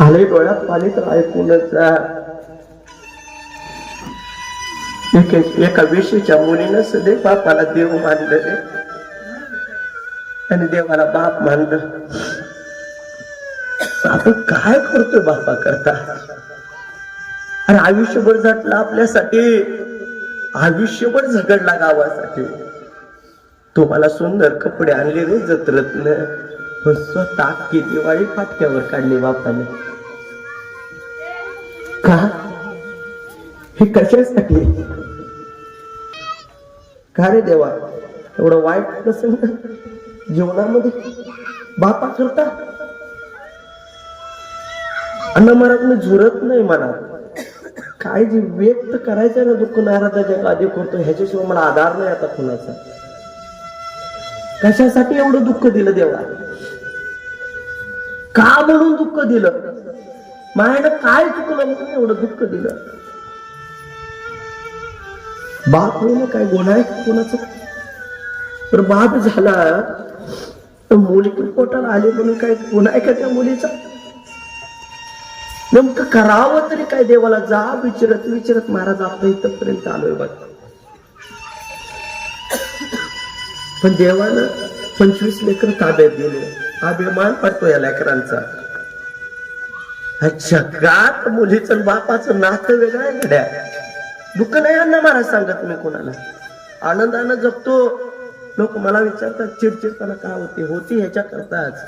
आले डोळ्यात पाणी तर ऐकूनच एका विषयीच्या मुलीनं सदै बापाला देव मानलं रे. आणि देवाला बाप मानलं. आपण काय करतोय बापा करता अरे आयुष्यभर झटला आपल्यासाठी. आयुष्यभर झगडला गावासाठी. तुम्हाला सुंदर कपडे आणले रे जत्रत्न. पण स्वतः अख्खी फाटक्यावर काढली बापाने. का? हे कशासाठी का रे देवा? एवढं वाईट प्रसंग जीवनामध्ये बापा करता? अन्न मनात झुरत नाही मनात. काय जे व्यक्त करायचं ना दुःख नाराजाच्या अधिक होतो ह्याच्याशिवाय मला आधार नाही आता कुणाचा. कशासाठी एवढं दुःख दिलं देवा? का म्हणून दुःख दिलं? मायानं काय चुकलं म्हणून एवढं दुःख दिलं? बाप होईना काय गुन्हा आहे का कोणाचा? तर बाप झाला तर मुली पोटाला आले म्हणून काय गुन्हा आहे का त्या मुलीचा? नेमकं करावं तरी काय देवाला जा विचारत विचारत महाराज आपल्या इथपर्यंत आलोय बघ. पण देवानं पंचवीस लेकर ताब्यात दिले. अभिमान पडतो या लेकरांचा. अच्छा मुलीचं बापाचं नातं वेगळं आहे घड्या दुःख नाही अण्णा महाराज सांगत मी कोणाला. आनंदानं जगतो. लोक मला विचारतात चिडचिडपणा का होते? होती ह्याच्या करताच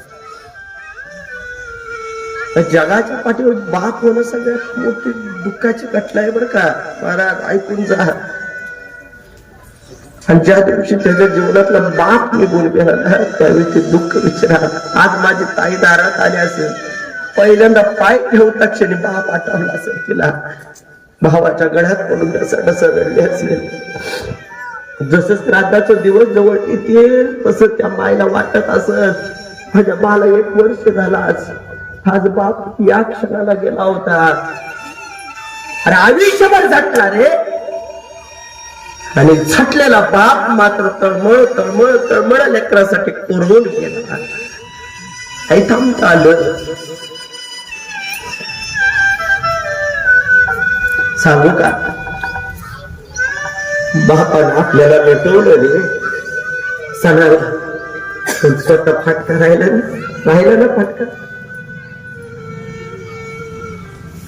जगाच्या पाठीवर बाप होणं सगळ्यात मोठी दुःखाची घटना आहे बरं का? महाराज ऐकून जा. आणि ज्या दिवशी त्याच्या जीवनातला बाप निघून गेला ना त्यावेळी दुःख विचारा आज माझी ताई दारात आली असेल. पहिल्यांदा पाय ठेवता क्षणी बाप आठवला असेल तिला. भावाच्या गळ्यात पडून रडली असेल. जसं श्राद्धाचा दिवस जवळ येते तसं त्या मायला वाटत असत. माझ्या बाला एक वर्ष झाला आज. आज बाप या क्षणाला गेला होता. अरे आयुष्यभर झटला रे. आणि छटलेला बाप मात्र तळमळ तळमळ तळमळ लेकरासाठी कोरडून गेला. काही आलं. सांगू का? बापानं आपल्याला मिटवलं रे. सणाला पण स्वतः फाटका राहिला ना राहिला ना फाटका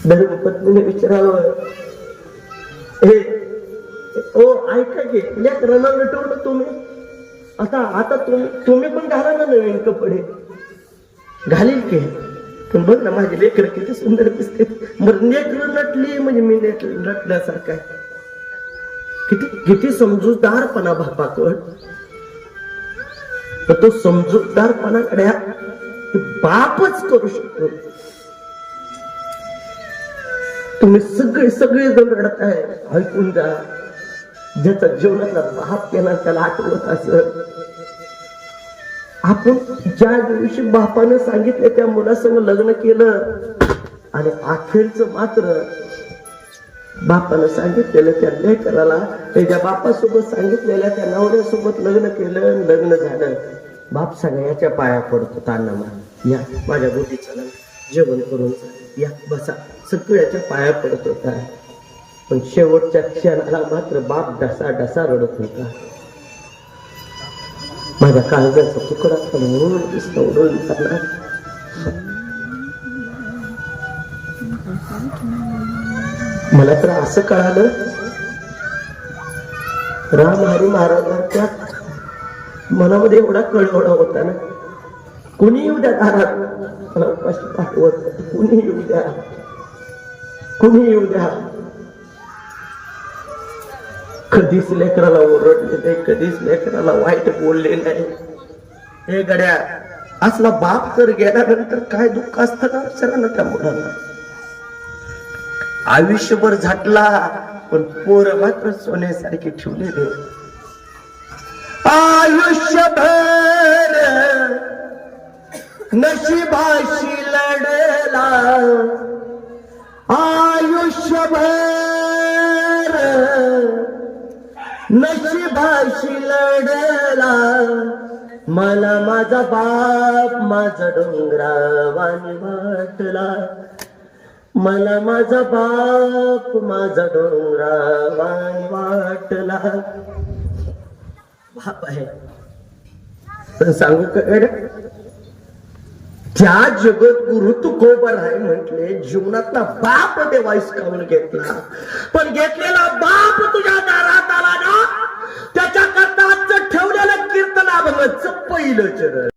धर्मपत्नीने विचारावं. ओ ऐका की लेकरांना मिटवलं तुम्ही? आता आता तुम्ही तुम्ही पण घाला ना नवीन कपडे. घालील की. पण बघ ना माझी लेकर किती सुंदर दिसते. बरं लेकर नटली म्हणजे मी नेट नटल्यासारखं किती किती समजूतदारपणा बापाकड तर तो समजूतदारपणाकडे बापच करू शकतो. तुम्ही सगळे सगळे जण रडत आहे ऐकून जा. ज्याचा जीवनातला बाप केला त्याला आठवत असत आपण ज्या दिवशी बापानं सांगितलं त्या मुलासंग लग्न केलं आणि अखेरचं मात्र बापानं सांगितलेलं त्या लेकराला त्याच्या बापासोबत सांगितलेल्या त्या नवऱ्यासोबत लग्न केलं लग्न झालं. बाप सांगा याच्या पाया पडतो ताना मान या माझ्या गोटी चला जेवण करून या बसा. सगळ्याच्या पाया पडत होता पण शेवटच्या क्षणाला मात्र बाप डसा डसा रडत होता. माझ्या काळजाचा तुकडा पण म्हणून दिसतं उडून जाणार मला तर असं कळालं राम हरी महाराजांच्या मनामध्ये एवढा कळवळा होता ना. कुणी येऊ द्या दारात? मला उपाशी पाठवत कुणी येऊ द्या? कुणी येऊ द्या? कधीच लेकराला ओरडले नाही कधीच लेकराला वाईट बोलले नाही. हे गड्या असला बाप जर गेल्यानंतर काय दुःख असतं ना विचारा त्या मुलांना आयुष्यभर झटला पण पोर मात्र सोन्यासारखे ठेवलेले. आयुष्यभर नशिबाशी लढला. आयुष्यभर नशिबाशी लढला. मला माझा बाप माझा डोंगरावानी वाटला. मला माझा बाप माझा डोंगरावानी वाटला. बाप आहे. सांगू का त्या जगद्गुरु तुकोबर आहे म्हटले जीवनातला बाप देवाईस काऊन घेतला. पण घेतलेला बाप तुझ्या दारात आला ना त्याच्या करता ठेवलेलं कीर्तनाभंगच पहिलं चरण.